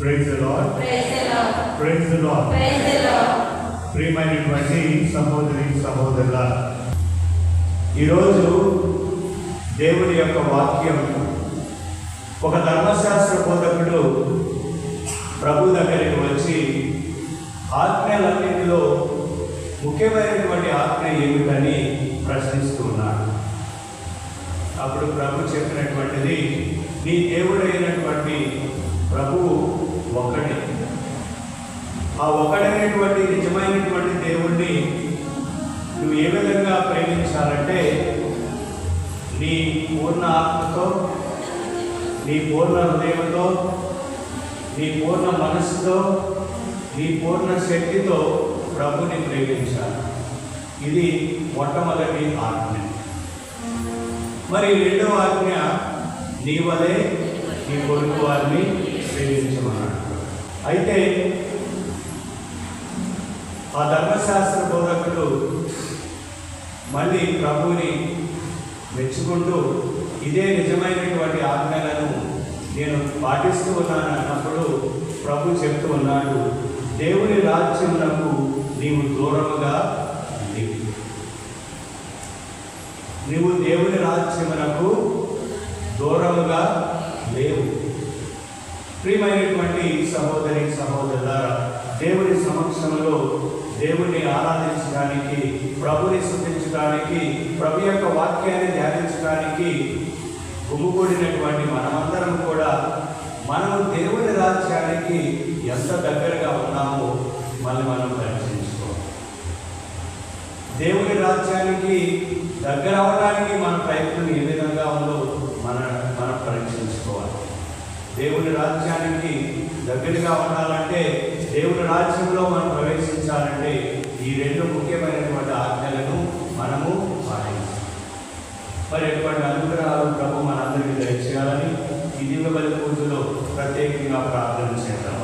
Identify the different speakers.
Speaker 1: Praise Lord.
Speaker 2: Praise.
Speaker 1: ప్రియమైనటువంటి సహోదరి సహోదరుల ఈరోజు దేవుని యొక్క వాక్యం. ఒక ధర్మశాస్త్ర బోధకుడు ప్రభు దగ్గరికి వచ్చి ఆజ్ఞలన్నింటిలో ముఖ్యమైనటువంటి ఆజ్ఞ ఏమిటని ప్రశ్నిస్తూ ఉన్నాడు. అప్పుడు ప్రభు చెప్పినటువంటిది నీ దేవుడైనటువంటి ప్రభువు ఒకటి ఆ ఒకడైనటువంటి నిజమైనటువంటి దేవుణ్ణి నువ్వు ఏ విధంగా ప్రేమించాలంటే నీ పూర్ణ ఆత్మతో నీ పూర్ణ హృదయంతో నీ పూర్ణ మనస్సుతో నీ పూర్ణ శక్తితో ప్రభుని ప్రేమించాలి. ఇది మొట్టమొదటి ఆజ్ఞ. మరి రెండవ ఆజ్ఞ నీ వలే నీ కొడుకు వారిని ప్రేమించమన్నాడు. అయితే ఆ ధర్మశాస్త్ర బోధకుడు మళ్ళీ ప్రభువుని మెచ్చుకుంటూ ఇదే నిజమైనటువంటి ఆజ్ఞలను నేను పాటిస్తూ ఉన్నాను అన్నప్పుడు ప్రభు చెప్తూ ఉన్నాడు దేవుని రాజ్యమునకు నీవు దూరముగా నీవు దేవుని రాజ్యమునకు దూరముగా లేవు. ప్రియమైనటువంటి సహోదరి సహోదరుల దేవుని సమక్షంలో దేవుణ్ణి ఆరాధించడానికి ప్రభుని స్థుతించడానికి ప్రభు యొక్క వాక్యాన్ని ధ్యానించడానికి గుమ్ముకూడినటువంటి మనమందరం కూడా మనం దేవుని రాజ్యానికి ఎంత దగ్గరగా ఉన్నామో మళ్ళీ మనం దర్శించుకోవాలి. దేవుని రాజ్యానికి దగ్గర అవడానికి మన ప్రయత్నం ఏ విధంగా ఉందో దేవుని రాజ్యానికి దగ్గరగా ఉండాలంటే దేవుని రాజ్యంలో మనం ప్రవేశించాలంటే ఈ రెండు ముఖ్యమైనటువంటి ఆజ్ఞలను మనము పాటించాలి. మరి ఎటువంటి అనుగ్రహాలు ప్రభు మనందరికీ దయచేయాలని ఈ బలి పూజలో ప్రత్యేకంగా ప్రార్థన చేద్దాం.